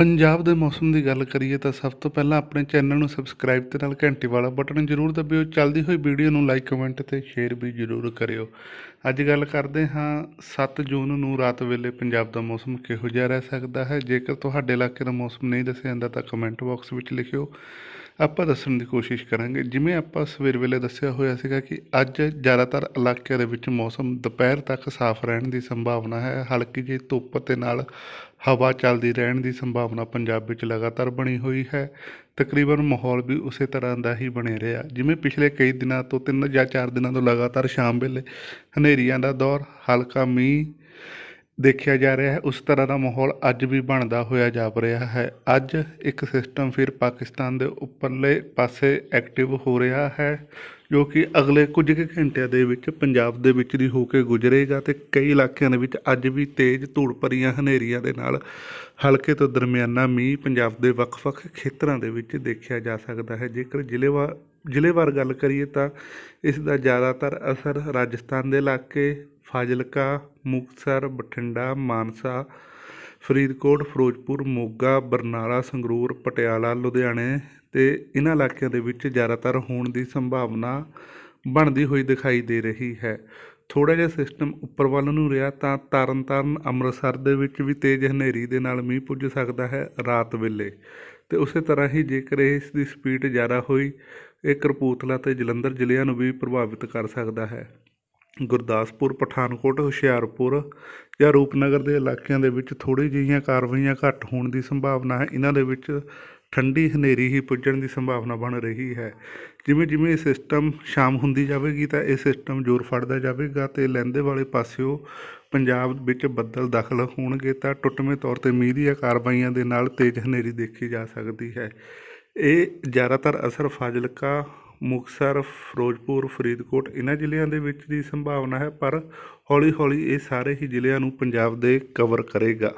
ਪੰਜਾਬ ਦੇ ਮੌਸਮ ਦੀ ਗੱਲ ਕਰੀਏ ਤਾਂ ਸਭ ਤੋਂ ਪਹਿਲਾਂ ਆਪਣੇ ਚੈਨਲ ਨੂੰ ਸਬਸਕ੍ਰਾਈਬ ਤੇ ਨਾਲ ਘੰਟੀ ਵਾਲਾ ਬਟਨ ਜ਼ਰੂਰ ਦਬਿਓ। ਚੱਲਦੀ ਹੋਈ ਵੀਡੀਓ ਨੂੰ ਲਾਈਕ ਕਮੈਂਟ ਤੇ ਸ਼ੇਅਰ ਵੀ ਜ਼ਰੂਰ ਕਰਿਓ। ਅੱਜ ਗੱਲ ਕਰਦੇ ਹਾਂ 7 ਜੂਨ ਨੂੰ ਰਾਤ ਵੇਲੇ ਪੰਜਾਬ ਦਾ ਮੌਸਮ ਕਿਹੋ ਜਿਹਾ ਰਹਿ ਸਕਦਾ ਹੈ? ਜੇਕਰ ਤੁਹਾਡੇ ਇਲਾਕੇ ਦਾ ਮੌਸਮ ਨਹੀਂ ਦੱਸਿਆ ਜਾਂਦਾ ਤਾਂ ਕਮੈਂਟ ਬਾਕਸ ਵਿੱਚ ਲਿਖਿਓ। ਆਪਾਂ ਦੱਸਣ ਦੀ ਕੋਸ਼ਿਸ਼ ਕਰਾਂਗੇ। ਜਿਵੇਂ ਆਪਾਂ ਸਵੇਰ ਵੇਲੇ ਦੱਸਿਆ ਹੋਇਆ ਸੀਗਾ ਕਿ ਅੱਜ ਜ਼ਿਆਦਾਤਰ ਇਲਾਕਿਆਂ ਦੇ ਵਿੱਚ ਮੌਸਮ ਦੁਪਹਿਰ ਤੱਕ ਸਾਫ਼ ਰਹਿਣ ਦੀ ਸੰਭਾਵਨਾ ਹੈ। ਹਲਕੀ ਜਿਹੀ ਧੁੱਪ ਤੇ ਨਾਲ ਹਵਾ ਚੱਲਦੀ ਰਹਿਣ ਦੀ ਸੰਭਾਵਨਾ ਪੰਜਾਬ ਵਿੱਚ ਲਗਾਤਾਰ ਬਣੀ ਹੋਈ ਹੈ। ਤਕਰੀਬਨ ਮਾਹੌਲ ਵੀ ਉਸੇ ਤਰ੍ਹਾਂ ਦਾ ਹੀ ਬਣੇ ਰਿਹਾ। ਜਿਵੇਂ ਪਿਛਲੇ ਕਈ ਦਿਨਾਂ ਤੋਂ ਤਿੰਨ ਜਾਂ ਚਾਰ ਦਿਨਾਂ ਤੋਂ ਲਗਾਤਾਰ ਸ਼ਾਮ ਵੇਲੇ ਹਨੇਰੀਆਂ ਦਾ ਦੌਰ, ਹਲਕਾ ਮੀਂਹ ਦੇਖਿਆ ਜਾ ਰਿਹਾ ਹੈ, ਉਸ ਤਰ੍ਹਾਂ ਦਾ ਮਾਹੌਲ ਅੱਜ ਵੀ ਬਣਦਾ ਹੋਇਆ ਜਾਪ ਰਿਹਾ ਹੈ। ਅੱਜ ਇੱਕ ਸਿਸਟਮ ਫਿਰ ਪਾਕਿਸਤਾਨ ਦੇ ਉੱਪਰਲੇ ਪਾਸੇ ਐਕਟਿਵ ਹੋ ਰਿਹਾ ਹੈ, ਜੋ ਕਿ ਅਗਲੇ ਕੁਝ ਕੁ ਘੰਟਿਆਂ ਦੇ ਵਿੱਚ ਪੰਜਾਬ ਦੇ ਵਿੱਚ ਦੀ ਹੋ ਕੇ ਗੁਜ਼ਰੇਗਾ ਤੇ ਕਈ ਇਲਾਕਿਆਂ ਦੇ ਵਿੱਚ ਅੱਜ ਵੀ ਤੇਜ਼ ਧੂੜ ਭਰੀਆਂ ਹਨੇਰੀਆਂ ਦੇ ਨਾਲ ਹਲਕੇ ਤੋਂ ਦਰਮਿਆਨਾ ਮੀਂਹ ਪੰਜਾਬ ਦੇ ਵੱਖ-ਵੱਖ ਖੇਤਰਾਂ ਦੇ ਵਿੱਚ ਦੇਖਿਆ ਜਾ ਸਕਦਾ ਹੈ। ਜੇਕਰ ਜ਼ਿਲ੍ਹੇਵਾਰ ਜ਼ਿਲ੍ਹੇਵਾਰ ਗੱਲ ਕਰੀਏ ਤਾਂ ਇਸ ਦਾ ਜ਼ਿਆਦਾਤਰ ਅਸਰ ਰਾਜਸਥਾਨ ਦੇ ਇਲਾਕੇ ਫਾਜ਼ਿਲਕਾ, ਮੁਕਤਸਰ, ਬਠਿੰਡਾ, ਮਾਨਸਾ, ਫਰੀਦਕੋਟ, ਫਿਰੋਜ਼ਪੁਰ, ਮੋਗਾ, ਬਰਨਾਲਾ, ਸੰਗਰੂਰ, ਪਟਿਆਲਾ, ਲੁਧਿਆਣੇ ਅਤੇ ਇਹਨਾਂ ਇਲਾਕਿਆਂ ਦੇ ਵਿੱਚ ਜ਼ਿਆਦਾਤਰ ਹੋਣ ਦੀ ਸੰਭਾਵਨਾ ਬਣਦੀ ਹੋਈ ਦਿਖਾਈ ਦੇ ਰਹੀ ਹੈ। ਥੋੜ੍ਹਾ ਜਿਹਾ ਸਿਸਟਮ ਉੱਪਰ ਵੱਲ ਨੂੰ ਰਿਹਾ ਤਾਂ ਤਰਨਤਾਰਨ ਅੰਮ੍ਰਿਤਸਰ ਦੇ ਵਿੱਚ ਵੀ ਤੇਜ਼ ਹਨੇਰੀ ਦੇ ਨਾਲ ਮੀਂਹ ਪੁੱਜ ਸਕਦਾ ਹੈ ਰਾਤ ਵੇਲੇ। ਤੇ ਉਸੇ ਤਰ੍ਹਾਂ ਹੀ ਜੇਕਰ ਇਸ ਦੀ ਸਪੀਡ ਜ਼ਿਆਦਾ ਹੋਈ, ਇਹ ਕਰਪੂਤਲਾ ਤੇ ਜਲੰਧਰ ਜ਼ਿਲ੍ਹਿਆਂ ਨੂੰ ਵੀ ਪ੍ਰਭਾਵਿਤ ਕਰ ਸਕਦਾ ਹੈ। ਗੁਰਦਾਸਪੁਰ, ਪਠਾਨਕੋਟ, ਹੁਸ਼ਿਆਰਪੁਰ ਜਾਂ ਰੂਪਨਗਰ ਦੇ ਇਲਾਕਿਆਂ ਦੇ ਵਿੱਚ ਥੋੜ੍ਹੀ ਜਿਹੀਆਂ ਕਾਰਵਾਈਆਂ ਘੱਟ ਹੋਣ ਦੀ ਸੰਭਾਵਨਾ ਹੈ। ਇਹਨਾਂ ਦੇ ਵਿੱਚ ਠੰਡੀ ਹਨੇਰੀ ਹੀ ਪੁੱਜਣ ਦੀ ਸੰਭਾਵਨਾ ਬਣ ਰਹੀ ਹੈ। ਜਿਵੇਂ ਜਿਵੇਂ ਇਹ ਸਿਸਟਮ ਸ਼ਾਮ ਹੁੰਦੀ ਜਾਵੇਗੀ ਤਾਂ ਇਹ ਸਿਸਟਮ ਜ਼ੋਰ ਫੜਦਾ ਜਾਵੇਗਾ ਤੇ ਲਹਿੰਦੇ ਵਾਲੇ ਪਾਸਿਓ ਪੰਜਾਬ ਵਿੱਚ ਬੱਦਲ ਦਾਖਲ ਹੋਣਗੇ ਤਾਂ ਟੁੱਟਵੇਂ ਤੌਰ ਤੇ ਮੀਂਹ ਦੀਆਂ ਕਾਰਵਾਈਆਂ ਦੇ ਨਾਲ ਤੇਜ਼ ਹਨੇਰੀ ਦੇਖੀ ਜਾ ਸਕਦੀ ਹੈ। ਇਹ ਜ਼ਿਆਦਾਤਰ ਅਸਰ ਫਾਜ਼ਿਲਕਾ ਮੁਕਤਸਰ, ਫਿਰੋਜ਼ਪੁਰ, ਫਰੀਦਕੋਟ ਇਹਨਾਂ ਜ਼ਿਲ੍ਹਿਆਂ ਦੇ ਵਿੱਚ ਦੀ ਸੰਭਾਵਨਾ ਹੈ, ਪਰ ਹੌਲੀ ਹੌਲੀ ਇਹ ਸਾਰੇ ਹੀ ਜ਼ਿਲ੍ਹਿਆਂ ਨੂੰ ਪੰਜਾਬ ਦੇ ਕਵਰ ਕਰੇਗਾ।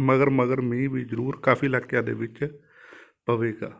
ਮਗਰ ਮਗਰ ਮੀਂਹ ਵੀ ਜ਼ਰੂਰ ਕਾਫੀ ਇਲਾਕਿਆਂ ਦੇ ਵਿੱਚ ਪਵੇਗਾ।